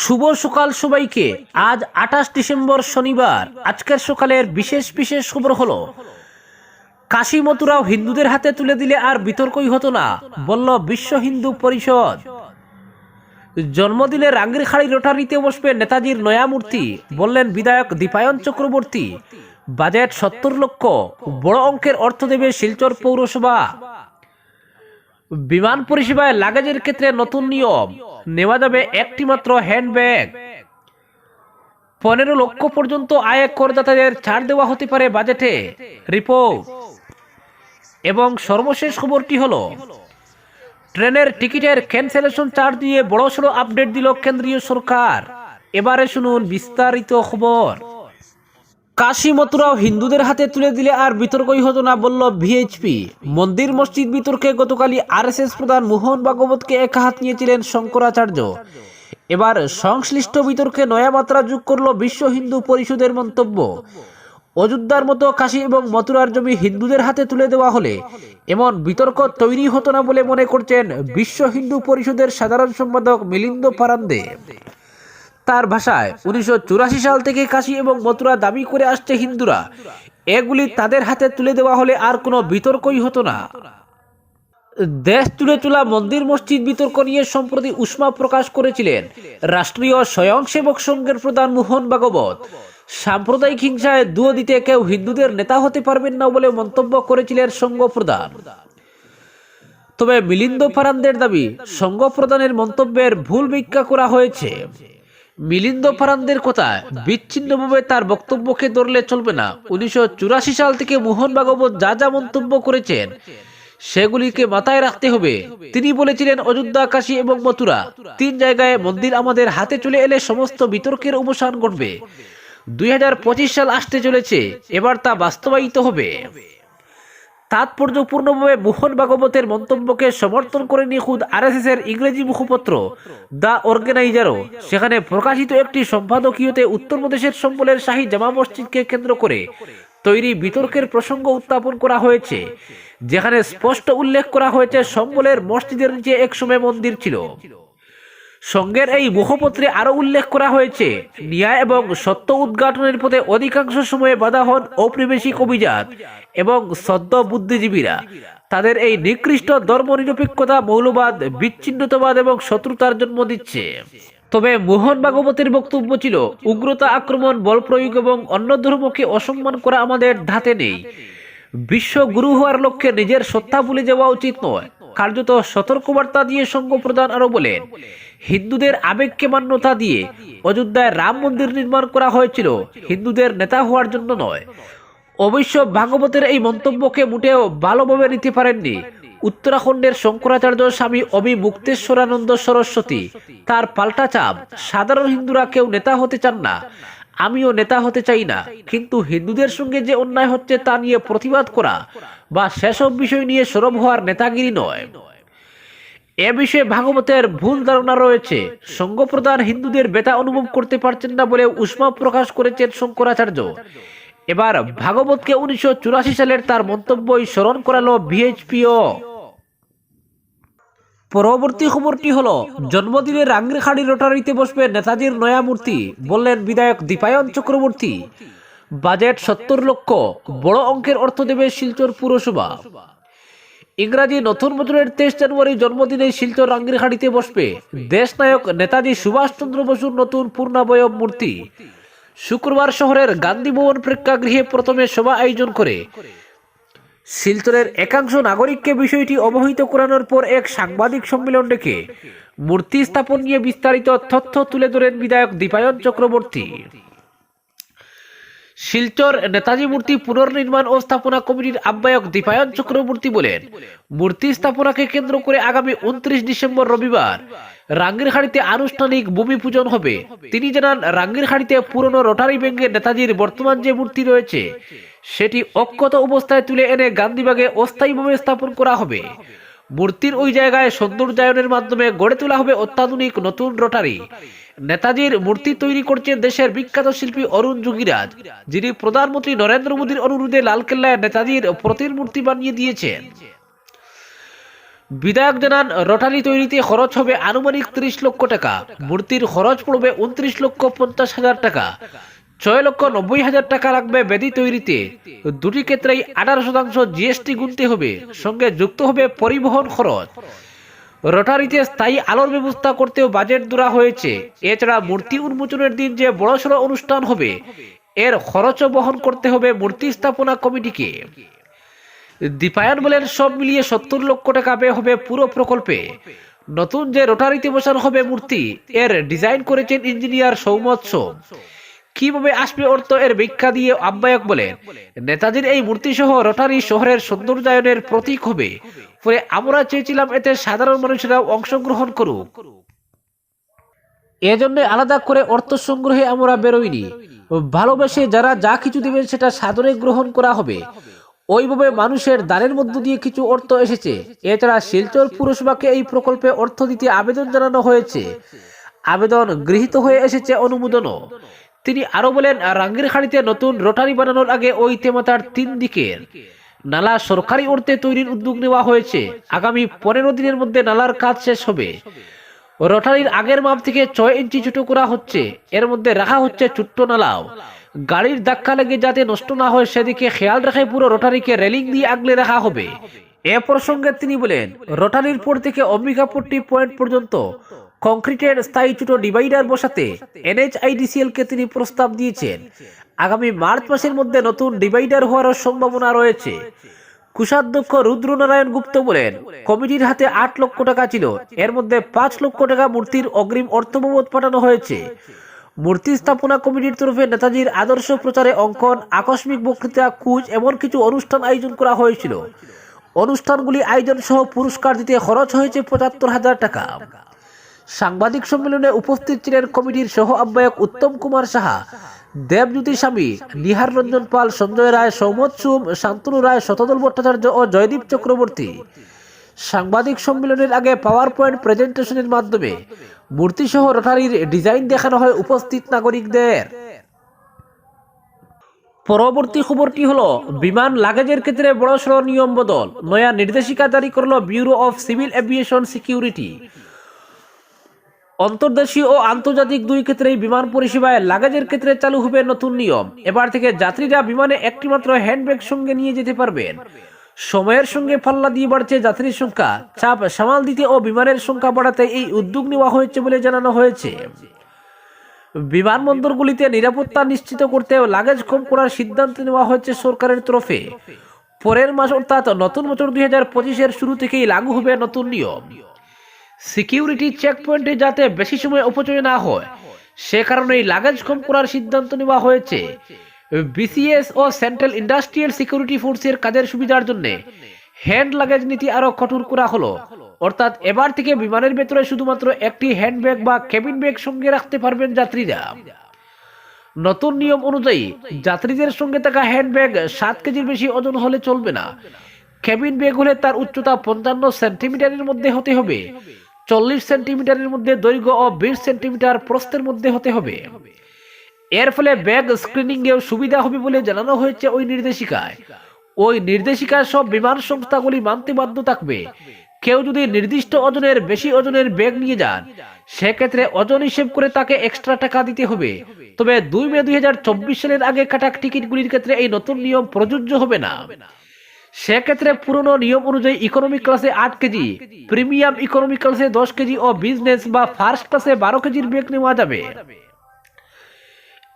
শুভ সকাল সবাইকে। আজ আঠাশ ডিসেম্বর শনিবার। আজকের সকালের বিশেষ বিশেষ খবর হলো, কাশী মথুরাও হিন্দুদের হাতে তুলে দিলে আর বিতর্কই হতো না। বলল বিশ্ব হিন্দু পরিষদ। জন্মদিনে রাঙ্গিরখাড়ি রোটারিতে বসবে নেতাজির নয়া মূর্তি, বললেন বিধায়ক দীপায়ন চক্রবর্তী। বাজেট সত্তর লক্ষ, বড় অঙ্কের অর্থ দেবে শিলচর পৌরসভা। বিমান পরিষেবায় লাগেজের ক্ষেত্রে নতুন নিয়ম। নেওয়া যাবে একটি মাত্র হ্যান্ডব্যাগ পনেরো লক্ষ পর্যন্ত আয় করদাতাদের ছাড় দেওয়া হতে পারে বাজেটে। রিপোর্ট এবং সর্বশেষ খবরটি হলো, ট্রেনের টিকিটের ক্যান্সেলেশন চার্জ দিয়ে বড়সড় আপডেট দিল কেন্দ্রীয় সরকার। এবারে শুনুন বিস্তারিত খবর। কাশী মথুরাও হিন্দুদের হাতে তুলে দিলে আর বিতর্কই হতো না বলল ভিএইচপি। মন্দির, মসজিদ বিতর্কে গতকালই আরএসএস প্রধান মোহন ভাগবতকে এক হাত নিয়েছিলেন শঙ্করাচার্য। এবার সংশ্লিষ্ট বিতর্কে নয়া মাত্রা যোগ করল বিশ্ব হিন্দু পরিষদের মন্তব্য। অযোধ্যার মতো কাশী এবং মথুরার জমি হিন্দুদের হাতে তুলে দেওয়া হলে এমন বিতর্ক তৈরি হতো না বলে মনে করছেন বিশ্ব হিন্দু পরিষদের সাধারণ সম্পাদক মিলিন্দ পারান্দে তার ভাষায় উনিশশো চুরাশি সাল থেকে কাশি এবং মথুরা দাবি করে আসছে হিন্দুরা। এগুলি তাদের হাতে তুলে দেওয়া হলে আর কোনো বিতর্কই হতো না। দেশ জুড়ে চলা মন্দির মসজিদ বিতর্ক নিয়ে সম্প্রতি উষ্মা প্রকাশ করেছিলেন রাষ্ট্রীয় স্বয়ংসেবক সংঘের প্রধান মোহন ভাগবত। সাম্প্রদায়িক হিংসায় দুয়ো দিতে কেউ হিন্দুদের নেতা হতে পারবেন না বলে মন্তব্য করেছিলেন সংঘ প্রধান তবে মিলিন্দ ফারান্দের দাবি সংঘ প্রধানের মন্তব্যের ভুল ব্যাখ্যা করা হয়েছে। মিলিন্দ ফারান্দের কথায় বিচ্ছিন্নভাবে তার বক্তব্যকে ধরলে চলবে না। উনিশশো চুরাশি সাল থেকে মোহন ভাগবত যা যা মন্তব্য করেছেন, সেগুলিকে মাথায় রাখতে হবে। তিনি বলেছিলেন, অযোধ্যা, কাশী এবং মথুরা তিন জায়গায় মন্দির আমাদের হাতে চলে এলে সমস্ত বিতর্কের অবসান ঘটবে। দুই হাজার পঁচিশ সাল আসতে চলেছে, এবার তা বাস্তবায়িত হবে। তাৎপর্যপূর্ণভাবে মোহন ভাগবতের মন্তব্যকে সমর্থন করে নিখুদ আরএসএস এর ইংরেজি মুখপত্র, দ্য অর্গানাইজারও সেখানে প্রকাশিত একটি সম্পাদকীয়তে উত্তরপ্রদেশের সম্বলের শাহী জামা মসজিদকে কেন্দ্র করে তৈরি বিতর্কের প্রসঙ্গ উত্থাপন করা হয়েছে, যেখানে স্পষ্ট উল্লেখ করা হয়েছে, সম্বলের মসজিদের নিচে একসময় মন্দির ছিল। সঙ্গের এই মুখপত্রে আরও উল্লেখ করা হয়েছে, ন্যায় এবং সত্য উদ্ঘাটনের পথে অধিকাংশ সময়ে বাধা হন ঔপনিবেশিক অভিজাত এবং সদ্য বুদ্ধিজীবীরা। তাদের এই নিকৃষ্ট ধর্মনিরপেক্ষতা মৌলবাদ, বিচ্ছিন্নতাবাদ এবং শত্রুতার জন্ম দিচ্ছে। তবে মোহন ভাগবতের বক্তব্য ছিল, উগ্রতা আক্রমণ, বল প্রয়োগ এবং অন্য ধর্মকে অসম্মান করা আমাদের ধাতে নেই। বিশ্ব গুরু হওয়ার লক্ষ্যে নিজের সত্তা ভুলে যাওয়া উচিত নয়। কার্যত সতর্কবার্তা দিয়ে সঙ্গ প্রদান আরও বলেন। হিন্দুদের আবেগকে মান্যতা দিয়ে অযোধ্যায় রাম মন্দির নির্মাণ করা হয়েছিল। হিন্দুদের নেতা হওয়ার জন্য নয়। অবশ্য ভাগবতের এই মন্তব্যকে মোটেও ভালোভাবে নিতে পারেননি। উত্তরাখণ্ডের শঙ্করাচার্য স্বামী অবি মুক্তেশ্বরানন্দ সরস্বতী। তার পাল্টা চাপ, সাধারণ হিন্দুরা কেউ নেতা হতে চান না। আমিও নেতা হতে চাই না। কিন্তু হিন্দুদের সঙ্গে যে অন্যায় হচ্ছে তা নিয়ে প্রতিবাদ করা বা সেসব বিষয় নিয়ে সরব হওয়ার নেতাগিরি নয়। এ বিষয়ে ভাগবতের ভুল ধারণা রয়েছে। সংঘপ্রধান হিন্দুদের বেতা অনুভব করতে পারছেন না বলে উষ্মা প্রকাশ করেছেন শঙ্করাচার্য। এবার ভাগবতকে উনিশশো চুরাশি সালের তার মন্তব্যই স্মরণ করালো ভিএইচপিও। পরবর্তী খবরটি হলো জন্মদিনে রাঙ্গিরখাড়ি রোটারিতে বসবে নেতাজির নয়া মূর্তি, বললেন বিধায়ক দীপায়ন চক্রবর্তী। বাজেট সত্তর লক্ষ, বড় অঙ্কের অর্থ দেবে শিলচর পুরসভা। ইংরাজি নতুন বছরের তেইশ জানুয়ারি জন্মদিনে শিলচর রাঙ্গিরখাড়িতে বসবে দেশনায়ক নেতাজি সুভাষচন্দ্র বসুর নতুন পূর্ণাবয়ব মূর্তি। শুক্রবার শহরের গান্ধী ভবন প্রেক্ষাগৃহে প্রথমে সভা আয়োজন করে শিলচরের একাংশ নাগরিককে বিষয়টি অবহিত করানোর পর এক সাংবাদিক সম্মেলন ডেকে মূর্তি স্থাপন নিয়ে বিস্তারিত তথ্য তুলে ধরেন বিধায়ক দীপায়ন চক্রবর্তী। শিলচর নেতাজি মূর্তি পুনর্নির্মাণ ও স্থাপনা কমিটির আহ্বায়ক দীপায়ন চক্রবর্তী বলেন, মূর্তি স্থাপনাকে কেন্দ্র করে আগামী উনত্রিশ ডিসেম্বর রবিবার রাঙ্গিরহাড়িতে আনুষ্ঠানিক ভূমি পূজন হবে। তিনি জানান রাঙ্গিরহাড়িতে পুরনো রোটারি ব্যাংকের নেতাজির বর্তমান যে মূর্তি রয়েছে, সেটি অক্ষত অবস্থায় তুলে এনে গান্ধীবাগে অস্থায়ীভাবে স্থাপন করা হবে। মূর্তির ওই জায়গায় সৌন্দর্যায়নের মাধ্যমে গড়ে তোলা হবে অত্যাধুনিক নতুন রোটারি। নেতাজির মূর্তি তৈরি করছেন দেশের বিখ্যাত শিল্পী অরুণ যোগীরাজ, যিনি প্রধানমন্ত্রী নরেন্দ্র মোদীর অনুরোধে লালকেল্লায় নেতাজির প্রতিমূর্তি বানিয়ে দিয়েছেন। বিধায়ক জানান, রটারি তৈরিতে খরচ হবে আনুমানিক ত্রিশ লক্ষ টাকা, মূর্তির খরচ পড়বে উনত্রিশ লক্ষ পঞ্চাশ হাজার টাকা। ছয় লক্ষ নব্বই হাজার টাকা লাগবে বেদি তৈরিতে। দুটি ক্ষেত্রেই আঠারো শতাংশ জিএসটি গুনতে হবে, সঙ্গে যুক্ত হবে পরিবহন খরচ। রোটারিতে স্থায়ী আলোর ব্যবস্থা করতেও বাজেট ধরা হয়েছে। এছাড়া মূর্তি উন্মোচনের দিন যে বড়সড় অনুষ্ঠান হবে, এর খরচও বহন করতে হবে মূর্তি স্থাপনা কমিটিকে। দীপায়ন বলেন, সব মিলিয়ে সত্তর লক্ষ টাকা ব্যয় হবে পুরো প্রকল্পে। নতুন যে রোটারিতে বসানো হবে মূর্তি, এর ডিজাইন করেছেন ইঞ্জিনিয়ার সৌমত সোম। কীভাবে আসবে অর্থ এর ব্যাখ্যা দিয়ে আহ্বায়ক বলেন নেতাজির এই মূর্তি সহ রোটারি শহরের সৌন্দর্যায়নের প্রতীক হবে। ফলে আমরা চেয়েছিলাম এতে সাধারণ মানুষেরাও অংশগ্রহণ করুক। এজন্য আলাদা করে অর্থ সংগ্রহে আমরা বেরোইনি। ভালোবেসে যারা যা কিছু দেবেন সেটা সাদরে গ্রহণ করা হবে। ওইভাবে মানুষের দানের মধ্য দিয়ে কিছু অর্থ এসেছে। এছাড়া শিলচর পুরসভাকে এই প্রকল্পে অর্থ দিতে আবেদন জানানো হয়েছে। আবেদন গৃহীত হয়ে এসেছে অনুমোদনও। তিনি আরও বলেন রাঙ্গিরখাড়িতে নতুন রোটারি বানানোর আগে ওই তেমাতার তিন দিকের নালা সরকারি অর্থে তৈরির উদ্যোগ নেওয়া হয়েছে। আগামী পনেরো দিনের মধ্যে নালার কাজ শেষ হবে। রোটারির আগের মাপ থেকে ছয় ইঞ্চি ছোট করা হচ্ছে। এর মধ্যে রাখা হচ্ছে ছোট্ট নালাও। গাড়ির ধাক্কা লেগে যাতে নষ্ট না হয়, সেদিকে খেয়াল রেখে পুরো রোটারিকে রেলিং দিয়ে আগলে রাখা হবে। এ প্রসঙ্গে তিনি বলেন, রোটারির পর থেকে অম্বিকাপট্টি পয়েন্ট পর্যন্ত কংক্রিটের স্থায়ী ছোট ডিভাইডার বসাতে এনএইচআইডিসিএল কে তিনি প্রস্তাব দিয়েছেন। আগামী মার্চ মাসের মধ্যে নতুন ডিভাইডার হওয়ার সম্ভাবনা রয়েছে। কুষাধ্যক্ষ রুদ্রনারায়ণ গুপ্ত বলেন, কমিটির হাতে আট লক্ষ টাকা ছিল। এর মধ্যে পাঁচ লক্ষ টাকা মূর্তির অগ্রিম অর্থবাবদ পাঠানো হয়েছে। মূর্তি স্থাপনা কমিটির তরফে নেতাজির আদর্শ প্রচারে অঙ্কন, আকস্মিক বক্তৃতা কুচ এমন কিছু অনুষ্ঠান আয়োজন করা হয়েছিল। অনুষ্ঠানগুলি আয়োজন সহ পুরস্কার দিতে খরচ হয়েছে পঁচাত্তর হাজার টাকা। সাংবাদিক সম্মেলনে উপস্থিত ছিলেন কমিটির সহ আহ্বায়ক উত্তম কুমার সাহা, দেবজ্যোতি স্বামী, নিহার রঞ্জন পাল, সঞ্জয় রায়, সৌমত সুম, শান্তনু রায়, শতদল ভট্টাচার্য ও জয়দীপ চক্রবর্তী। সাংবাদিক সম্মেলনের আগে পাওয়ার পয়েন্ট প্রেজেন্টেশনের মাধ্যমে মূর্তিসহ রোটারির ডিজাইন দেখানো হয় উপস্থিত নাগরিকদের। পরবর্তী খবরটি হলো, বিমান লাগেজের ক্ষেত্রে বড়সড় নিয়ম বদল। নয়া নির্দেশিকা জারি করল bureau of civil aviation security অন্তর্দেশীয় ও আন্তর্জাতিক দুই ক্ষেত্রেই বিমান পরিষেবায় লাগেজের ক্ষেত্রে চালু হবে নতুন নিয়ম। এবার থেকে যাত্রীরা বিমানে একটিমাত্র হ্যান্ডব্যাগ সঙ্গে নিয়ে যেতে পারবেন। সময়ের সঙ্গে পাল্লা দিয়ে বাড়ছে যাত্রীর সংখ্যা। চাপ সামাল দিতে ও বিমানের সংখ্যা বাড়াতে এই উদ্যোগ নেওয়া হয়েছে বলে জানানো হয়েছে। বিমানবন্দরগুলিতে নিরাপত্তা নিশ্চিত করতে লাগেজ কম করার সিদ্ধান্ত নেওয়া হয়েছে সরকারের তরফে। পরের মাস অর্থাৎ নতুন বছর দুই হাজার পঁচিশের শুরু থেকেই লাগু হবে নতুন নিয়ম। সিকিউরিটি চেকপয়েন্টে যাতে বেশি সময় অপচয় না হয়, সে কারণেই লাগেজ কম করার সিদ্ধান্ত নেওয়া হয়েছে। বিসিএস ও সেন্ট্রাল ইন্ডাস্ট্রিয়াল সিকিউরিটি ফোর্সের কাজের সুবিধার জন্য হ্যান্ড লাগেজ নীতি আরও কঠোর করা হলো। অর্থাৎ এবার থেকে বিমানের ভেতরে শুধুমাত্র একটি হ্যান্ডব্যাগ বা কেবিন ব্যাগ সঙ্গে রাখতে পারবেন যাত্রীরা। নতুন নিয়ম অনুযায়ী যাত্রীদের সঙ্গে থাকা হ্যান্ডব্যাগ সাত কেজির বেশি ওজন হলে চলবে না। কেবিন ব্যাগ হলে তার উচ্চতা পঞ্চান্ন সেন্টিমিটারের মধ্যে হতে হবে। চল্লিশ সেন্টিমিটারের মধ্যে দৈর্ঘ্য ও বিশ সেন্টিমিটার প্রস্থের মধ্যে হতে হবে। এর ফলে ব্যাগ স্ক্রিনিং এও সুবিধা হবে বলে জানানো হয়েছে ওই নির্দেশিকায়। ওই নির্দেশিকায় সব বিমান সংস্থাগুলি মানতে বাধ্য থাকবে। কেউ যদি নির্দিষ্ট ওজনের বেশি ওজনের ব্যাগ নিয়ে যান, সেক্ষেত্রে ওজন হিসেব করে তাকে এক্সট্রা টাকা দিতে হবে। তবে দুই মে দুই হাজার চব্বিশ সালের আগে কাটা টিকিটগুলির ক্ষেত্রে এই নতুন নিয়ম প্রযোজ্য হবে না। সেক্ষেত্রে পুরনো নিয়ম অনুযায়ী ইকোনমি ক্লাসে আট কেজি প্রিমিয়াম ইকোনমি ক্লাসে দশ কেজি ও বিজনেস বা ফার্স্ট ক্লাসে বারো কেজির ব্যাগ নেওয়া যাবে।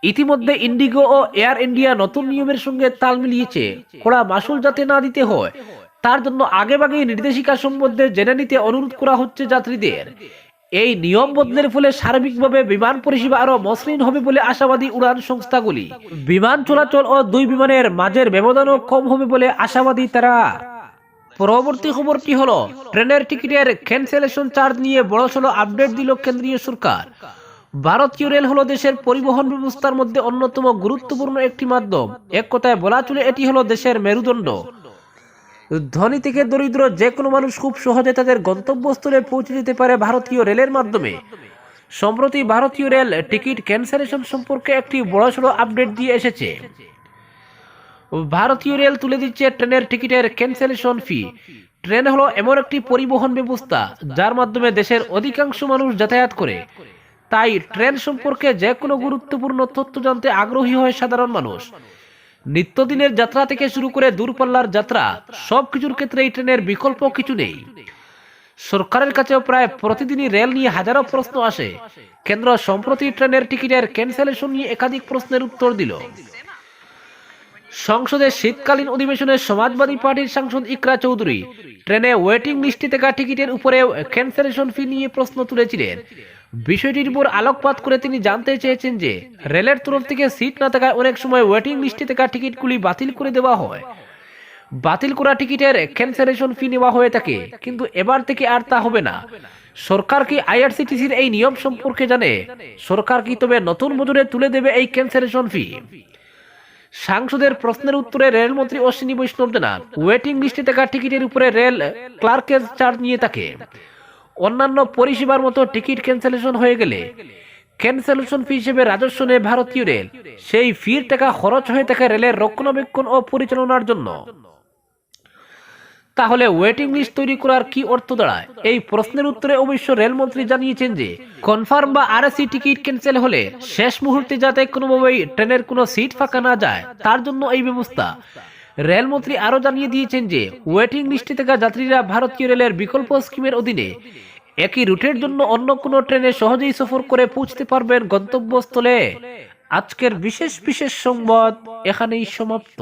ইতিমধ্যে ইন্ডিগো ও এয়ার ইন্ডিয়া নতুন নিয়মের সঙ্গে তাল মিলিয়েছে। কড়া মাসুল যাতে না দিতে হয়, তার জন্য আগেভাগেই নির্দেশিকা সম্বন্ধে জেনে নিতে অনুরোধ করা হচ্ছে যাত্রীদের। এই নিয়ম বদলের ফলে সার্বিকভাবে বিমান পরিষেবা আরও মসৃণ হবে বলে আশাবাদী উড়ান সংস্থাগুলি। বিমান চলাচল ও দুই বিমানের মাঝের ব্যবধানও কম হবে বলে আশাবাদী তারা। পরবর্তী খবরটি হলো, ট্রেনের টিকিটের ক্যান্সেলেশন চার্জ নিয়ে বড়সড় আপডেট দিল কেন্দ্রীয় সরকার। ভারতীয় রেল হলো দেশের পরিবহন ব্যবস্থার মধ্যে অন্যতম গুরুত্বপূর্ণ একটি মাধ্যম। এক কথায় বলা চলে এটি হলো দেশের মেরুদণ্ড। ধনী থেকে দরিদ্র যে কোনো মানুষ খুব সহজে তাদের গন্তব্যস্থলে পৌঁছে যেতে পারে ভারতীয় রেলের মাধ্যমে। সম্প্রতি ভারতীয় রেল টিকিট ক্যান্সেলেশন সম্পর্কে একটি বড়সড় আপডেট দিয়ে এসেছে। ভারতীয় রেল তুলে দিচ্ছে ট্রেনের টিকিটের ক্যান্সেলেশন ফি। ট্রেন হলো এমন একটি পরিবহন ব্যবস্থা, যার মাধ্যমে দেশের অধিকাংশ মানুষ যাতায়াত করে। তাই ট্রেন সম্পর্কে যে কোনো গুরুত্বপূর্ণ তথ্য জানতে আগ্রহী হয় সাধারণ মানুষ। নিত্যদিনের যাত্রা থেকে শুরু করে দূরপাল্লার যাত্রা সব কিছুর ক্ষেত্রে এই ট্রেনের বিকল্প কিছু নেই। সরকারের কাছেও প্রায় প্রতিদিনই রেল নিয়ে হাজারো প্রশ্ন আসে। কেন্দ্র সম্প্রতি ট্রেনের টিকিটের ক্যান্সেলেশন নিয়ে একাধিক প্রশ্নের উত্তর দিল। সংসদের শীতকালীন অধিবেশনে সমাজবাদী পার্টির সাংসদ ইকরা চৌধুরী ট্রেনে ওয়েটিং লিস্টে থাকা টিকিটের উপরে ক্যান্সেলেশন ফি নিয়ে প্রশ্ন তুলেছিলেন। বিষয়টির উপর আলোকপাত করে তিনি জানতে চেয়েছেন যে, রেলের তরফ থেকে সিট না থাকায় অনেক সময় ওয়েটিং লিস্টে থাকা টিকিটগুলি বাতিল করে দেওয়া হয়। বাতিল করা টিকিটের ক্যান্সেলেশন ফি নেওয়া হয়ে থাকে, কিন্তু এবার থেকে আর তা হবে না। সরকার কি আইআরসিটিসির এই নিয়ম সম্পর্কে জানে? সরকার কি তবে নতুন মজুরে তুলে দেবে এই ক্যান্সেলেশন ফি সাংসদের প্রশ্নের উত্তরে রেলমন্ত্রী অশ্বিনী বৈষ্ণব জানান, ওয়েটিং লিস্টে থাকা টিকিটের উপরে রেল ক্লার্কের চার্জ নিয়ে থাকে। অন্যান্য পরিষেবার মতো টিকিট ক্যান্সেলেশন হয়ে গেলে ক্যান্সেলেশন ফি হিসেবে রাজস্ব নেয় ভারতীয় রেল। সেই ফির টাকা খরচ হয়ে থাকে রেলের রক্ষণাবেক্ষণ ও পরিচালনার জন্য। তাহলে ওয়েটিং লিস্ট তৈরি করার কি অর্থ দাঁড়ায়? এই প্রশ্নের উত্তরে অবশ্য রেলমন্ত্রী জানিয়েছেন যে কনফার্ম বা আরএসি টিকিট ক্যান্সেল হলে শেষ মুহূর্তে যাতে কোনোভাবেই ট্রেনের কোনো সিট ফাঁকা না যায়, তার জন্য এই ব্যবস্থা। রেলমন্ত্রী আরও জানিয়ে দিয়েছেন যে ওয়েটিং লিস্টে থাকা যাত্রীরা ভারতীয় রেলের বিকল্প স্কিমের অধীনে একই রুটের জন্য অন্য কোনো ট্রেনে সহজেই সফর করে পৌঁছতে পারবেন গন্তব্যস্থলে। আজকের বিশেষ বিশেষ সংবাদ এখানেই সমাপ্ত।